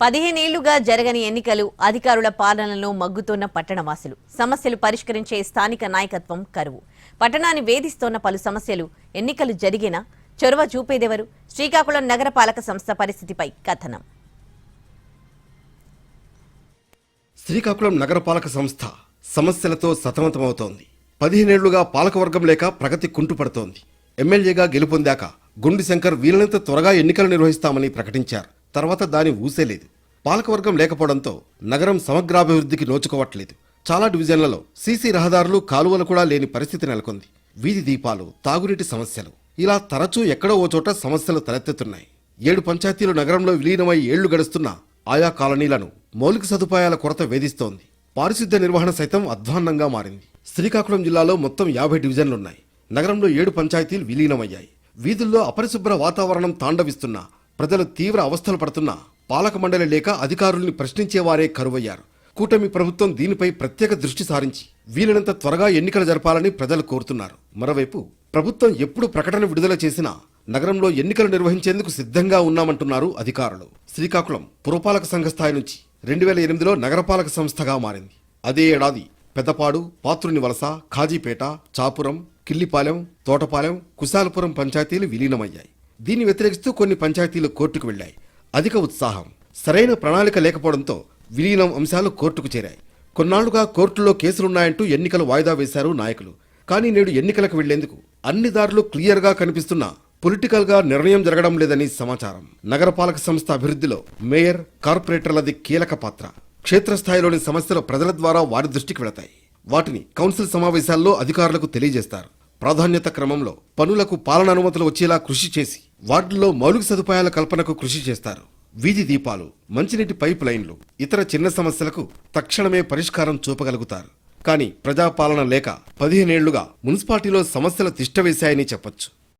పదిహేనేళ్ళుగా జరగని ఎన్నికలు అధికారుల పాలనలో మగ్గుతోన్న పట్టణవాసులు. సమస్యలు పరిష్కరించే స్థానిక నాయకత్వం కరువు. పట్టణాన్ని వేధిస్తోన్న పలు సమస్యలు ఎన్నికలు జరిగినా చొరవ చూపేదెవరు? శ్రీకాకుళం నగరపాలక సంస్థ పరిస్థితిపై కథనం. శ్రీకాకుళం నగరపాలక సంస్థ సమస్యలతో సతమతమవుతోంది. పదిహేనేళ్ళుగా పాలకవర్గం లేక ప్రగతి కుంటుపడుతోంది. ఎమ్మెల్యేగా గెలుపొందాక గుండి శంకర్ వీలైనంత త్వరగా ఎన్నికలు నిర్వహిస్తామని ప్రకటించారు. తర్వాత దాని ఊసేలేదు పాలకవర్గం లేకపోవడంతో నగరం సమగ్రాభివృద్ధికి నోచుకోవట్లేదు. చాలా డివిజన్లలో సీసీ రహదారులు కాలువలు కూడా లేని పరిస్థితి నెలకొంది. వీధి దీపాలు తాగునీటి సమస్యలు. ఇలా తరచూ ఎక్కడో ఓ చోట సమస్యలు తలెత్తుతున్నాయి. ఏడు పంచాయతీలు నగరంలో విలీనమై ఏళ్ళు గడుస్తున్న ఆయా కాలనీలను మౌలిక సదుపాయాల కొరత వేధిస్తోంది. పారిశుద్ధ్య నిర్వహణ సైతం అధ్వాన్నంగా మారింది. శ్రీకాకుళం జిల్లాలో మొత్తం యాభై డివిజన్లున్నాయి. నగరంలో ఏడు పంచాయతీలు విలీనమయ్యాయి. వీధుల్లో అపరిశుభ్ర వాతావరణం తాండవిస్తున్నా ప్రజలు తీవ్ర అవస్థలు పడుతున్నా పాలక మండలి లేక అధికారుల్ని ప్రశ్నించేవారే కరువయ్యారు. కూటమి ప్రభుత్వం దీనిపై ప్రత్యేక దృష్టి సారించి వీలైనంత త్వరగా ఎన్నికలు జరపాలని ప్రజలు కోరుతున్నారు. మరోవైపు ప్రభుత్వం ఎప్పుడు ప్రకటన విడుదల చేసినా నగరంలో ఎన్నికలు నిర్వహించేందుకు సిద్ధంగా ఉన్నామంటున్నారు అధికారులు. శ్రీకాకుళం పురపాలక సంఘ స్థాయి నుంచి రెండు వేల ఎనిమిదిలో నగరపాలక సంస్థగా మారింది. అదే ఏడాది పెద్దపాడు పాత్రుని వలస ఖాజీపేట చాపురం కిల్లిపాలెం తోటపాలెం కుశాలపురం పంచాయతీలు విలీనమయ్యాయి. దీన్ని వ్యతిరేకిస్తూ కొన్ని పంచాయతీలు కోర్టుకు వెళ్ళాయి అధిక ఉత్సాహం సరైన ప్రణాళిక లేకపోవడంతో విలీనం అంశాలు కోర్టుకు చేరాయి. కొన్నాళ్ళుగా కోర్టులో కేసులున్నాయంటూ ఎన్నికలు వాయిదా వేశారు నాయకులు. కానీ నేడు ఎన్నికలకు వెళ్ళేందుకు అన్ని దారులు క్లియర్గా కనిపిస్తున్నా పొలిటికల్గా నిర్ణయం జరగడం లేదని సమాచారం. నగరపాలక సంస్థ అభివృద్ధిలో మేయర్ కార్పొరేటర్లది కీలక పాత్ర. క్షేత్రస్థాయిలోని సమస్యలు ప్రజల ద్వారా వారి దృష్టికి వెళతాయి. వాటిని కౌన్సిల్ సమావేశాల్లో అధికారులకు తెలియజేస్తారు. ప్రాధాన్యత క్రమంలో పనులకు పాలన అనుమతులు వచ్చేలా కృషి చేసి వార్డుల్లో మౌలిక సదుపాయాల కల్పనకు కృషి చేస్తారు. వీధి దీపాలు మంచినీటి పైప్ లైన్లు ఇతర చిన్న సమస్యలకు తక్షణమే పరిష్కారం చూపగలుగుతారు. కానీ ప్రజాపాలన లేక పదిహేనేళ్ళుగా మున్సిపాలిటీలో సమస్యలు తిష్టవేశాయని చెప్పొచ్చు.